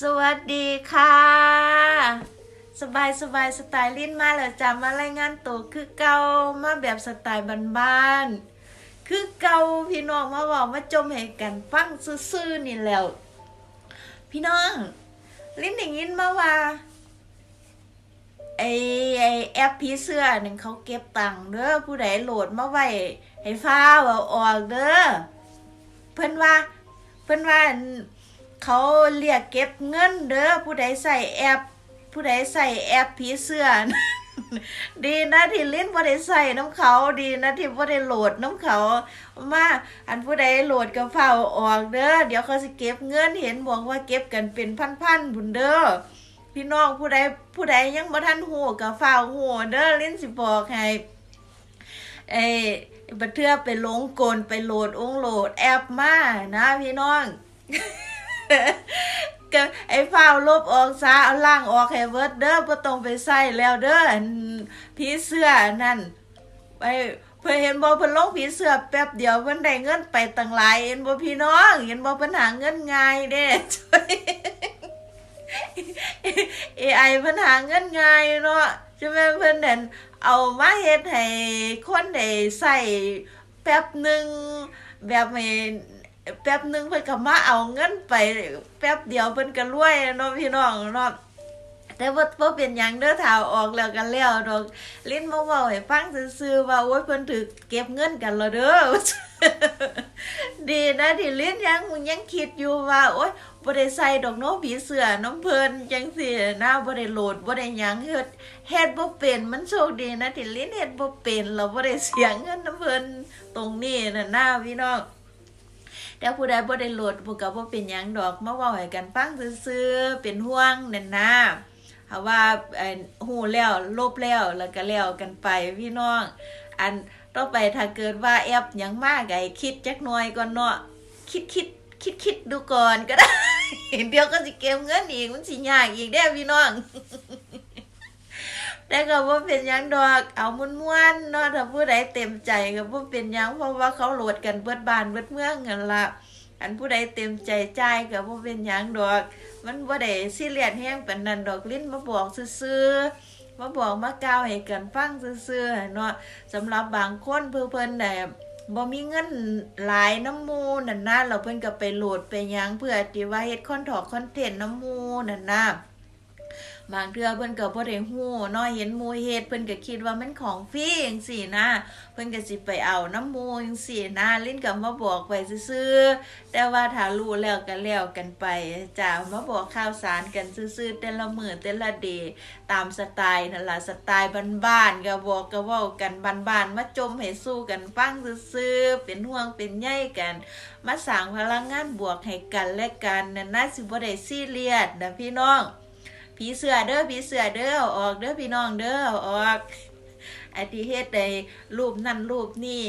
สวัสดีค่ะ สบายสบายสไตล์ลิ้นมาแล้วจ้ามารายงานตัวคือเก่ามาแบบสไตล์บ้านๆคือเก่าพี่น้องมาบอกมาจมให้กันฟังซื่อๆนี่แล้ว พี่น้องลิ้นอย่างนี้มาว่าไอไอแอปผีเสื้อหนึ่งเขาเก็บตังค์เด้อผู้ใดโหลดมาไว้ให้ฟ้าวเอาออกเด้อเพิ่นว่าเพิ่นว่าอั่น เขาเรียกเก็บเงินเด้อผู้ใดใส่แอป ผู้ใดใส่แอปผีเสื้อดีนะที่ลิ้นบ่ได้ใส่น้ำเขาดีนะที่บ่ได้โหลดน้ำเขามาอันผู้ใดโหลดก็เฝ้าออกเด้อเดี๋ยวเขาสิเก็บเงินเห็นบอกว่าเก็บกันเป็นพันๆบุญเด้อพี่น้องผู้ใดผู้ใดยังบ่ทันฮู้ก็เฝ้าฮู้เด้อลิ้นสิบอกให้เอ้บัดเทื่อไปลงกลไปโหลดองโหลดแอปมานะพี่น้อง ก็ไอ้ฟ้าลบออกซะเอาล่างออกให้เบิร์ดเด้อบ่ต้องไปใส่แล้วเด้อผีเสื้อนั่นไปเพิ่นเห็นบ่เพิ่นลงผีเสื้อแป๊บเดียวเพิ่นได้เงินไปตั้งหลายเห็นบ่พี่น้อง เห็นบ่เพิ่นหาเงินง่ายเด้ช่วย AI เพิ่นหาเงินง่ายเนาะใช่ไหมเพิ่นนั่นเอามาเฮ็ดให้คนได้ใส่แป๊บหนึงแบบให้ แป๊บหนึงเพิ่นก็มาเอาเงินไป แป๊บเดียวเพิ่นก็รวยเนาะพี่น้องเนาะแต่ว่าบ่เป็นหยังเด้อถาเออกแล้วกันแล้วดอกลิ้นมาเว้าให้ฟังซื่อๆว่าโอ๊ยเพิ่นถูกเก็บเงินกันแล้วเด้อดีนะที่ลิ้นยังยังคิดอยู่ว่าโอ๊ยบ่ได้ใส่ดอกเน้องผีเสื้อน้ำเพิ่นจังซี่นะบ่ได้โหลดบ่ได้หยังเฮ็ดเฮ็ดบ่เป็นมันโชคดีนะที่ลิ้นเฮ็ดบ่เป็นเราบ่ได้เสียเงินน้ำเพิ่นตรงนี้น่ะนะพี่น้อง แต่ผู้ใดบ่ได้โหลดผู้ก็บ่เป็นหยังดอกมาเว้าให้กันฟังซื่อๆเป็นห่วงนั่นนะถ้าะว่าเออหูแล้วลบแล้วแล้วก็แล้วกันไปพี่น้อง อันต่อไปถ้าเกิดว่าแอปหยังมากไอ้คิดจักหน่อยก่อนเนาะคิดคิดคิดคิดดูก่อนก็ได้ เดี๋ยวก็สิเก็บเงินอีกมันสิยากอีกเด้พี่น้อง แต่ก็บ่เป็นยังดอกเอาม่วนเนาะถ้าผู้ใดเต็มใจก็บ่เป็นยังเพราะว่าเขาโหลดกันเบิดบ้านเบิดเมืองกันละอันผู้ใดเต็มใจใจก็บ่เป็นยังดอก มันบ่ได้ซีเรียสแฮงปานนั้นดอกลิ้นมาบอกซื่อมาบอกมากล่าวให้กันฟังซื่อๆเนาะสำหรับบางคนเพื่อเพิ่นได้บ่มีเงินหลายน้ำมูนั่นนะเราเพิ่นก็ไปโหลดไปยังเพื่อที่ว่าเฮ็ดคอนทอกคอนเทนต์น้ำมูนั่นนะ บางเทื่อเพิ่นก็บ่ได้ฮู้เนาะเห็นหมู่เฮ็ดเพิ่นก็คิดว่ามันของฟรีจังซี่นะ เพิ่นก็สิไปเอาน้ำหมู่จังซี่นะลิ้นก็มาบอกไว้ซื่อๆแต่ว่าถ้ารู้แล้วก็แล้วกันไปจ้ามาบอกข่าวสารกันซื่อๆแต่ละมื้อแต่ละเดย์ตามสไตล์นั่นล่ะสไตล์บ้านๆก็บอกก็เว้ากันบ้านๆมาจมให้สู้กันฟังซื่อๆเป็นห่วงเป็นใยกันมาสร้างพลังงานบวกให้กันและกันนั่นน่าสิบ่ได้ซีเรียสนะพี่น้อง ผีเสือเด้อผีเสือเด้อออกเด้อพี่น้องเด้อออกไอ้ที่เฮ็ดได้รูปนั่นรูปนี่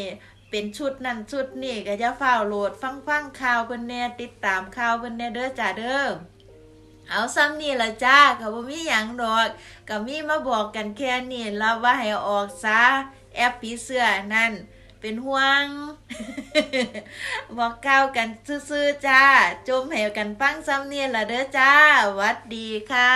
เป็นชุดนั่นชุดนี่ก็จะเฝ้าโหลดฟังฟังข่าวเพิ่นแน่ติดตามข่าวเพิ่นแน่เด้อจ้าเด้อเอาซ้ำนี่ละจ้าก็บ่มีหยังดอกก็มีมาบอกกันแค่นี้แล้วว่าให้ออกซะแอปผีเสือนั่นเป็นห่วง บอกกล่าวกันซื่อๆจ้า จมเหวกันฟังซ้ำเนี่ยละเด้อจ้าวัดดีค่ะ